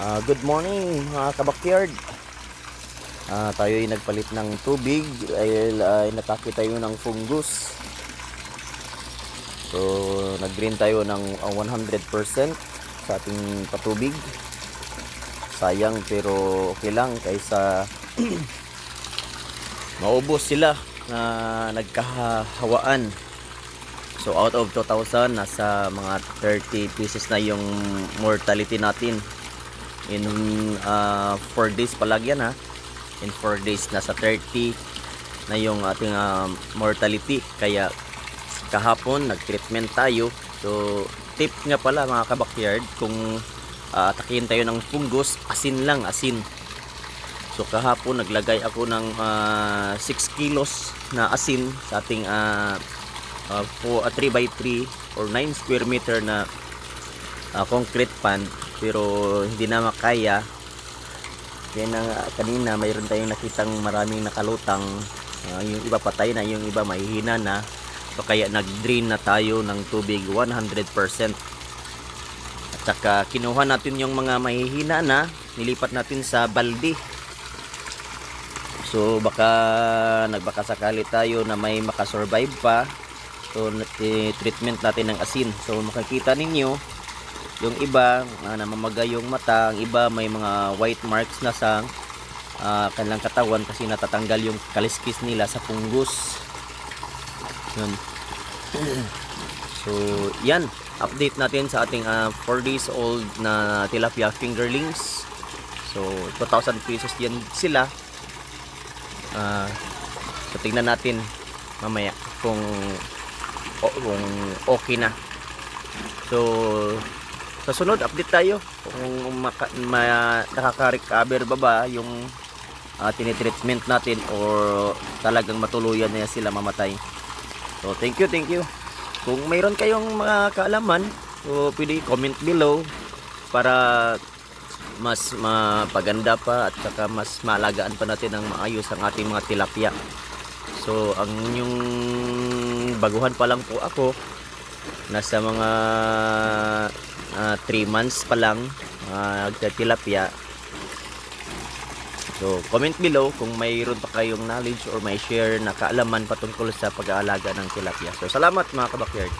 Ah, good morning mga kabakyard. Ah, tayo ay nagpalit ng tubig dahil ay natake tayo ng fungus. So, nag-green tayo ng ah, 100% sa ating patubig. Sayang pero okay lang kaysa maubos sila na nagkahawaan. So out of 2,000, nasa mga 30 pieces na yung mortality natin. In 4 days palagyan ha. In 4 days, nasa 30 na yung ating ah, mortality. Kaya kahapon, nag-treatment tayo. So tip nga pala mga kabakyard, kung uh, atakin tayo ng fungus, asin lang, asin. So kahapon naglagay ako ng ah, 6 kilos na asin sa ating ah, uh, po, 3 by 3 or 9 square meter na uh, concrete pan pero hindi na makaya. Kaya na kanina mayroon tayong nakitang maraming nakalutang. Uh, yung iba patay na yung iba mahihina na. So kaya nag drain na tayo ng tubig 100% at saka kinuha natin yung mga mahihina na nilipat natin sa balde. So baka nagbaka sakali tayo na may makasurvive pa. So, eh, treatment natin ng asin. So, makikita ninyo, yung iba, uh, namamaga yung mata, ang iba may mga white marks na sa uh, kanilang katawan kasi natatanggal yung kaliskis nila sa fungus. Yun. So, yan. Update natin sa ating 4 days old na tilapia fingerlings. So, 2,000 pesos yan sila. Uh, so, tingnan natin mamaya kung kung okay na. So, sa sunod, update tayo. Kung maka, ma, nakaka-recover ba ba yung uh, tinitreatment natin or talagang matuluyan na sila mamatay. So, thank you, thank you. Kung mayroon kayong mga kaalaman, so pwede comment below para mas mapaganda pa at saka mas maalagaan pa natin ng maayos ang ating mga tilapia. So, ang yung baguhan pa lang po ako. Nasa mga 3 uh, months pa lang uh. So, comment below kung mayroon pa kayong knowledge or may share na kaalaman patungkol sa pag-aalaga ng tilapia. So, salamat mga kabakyard.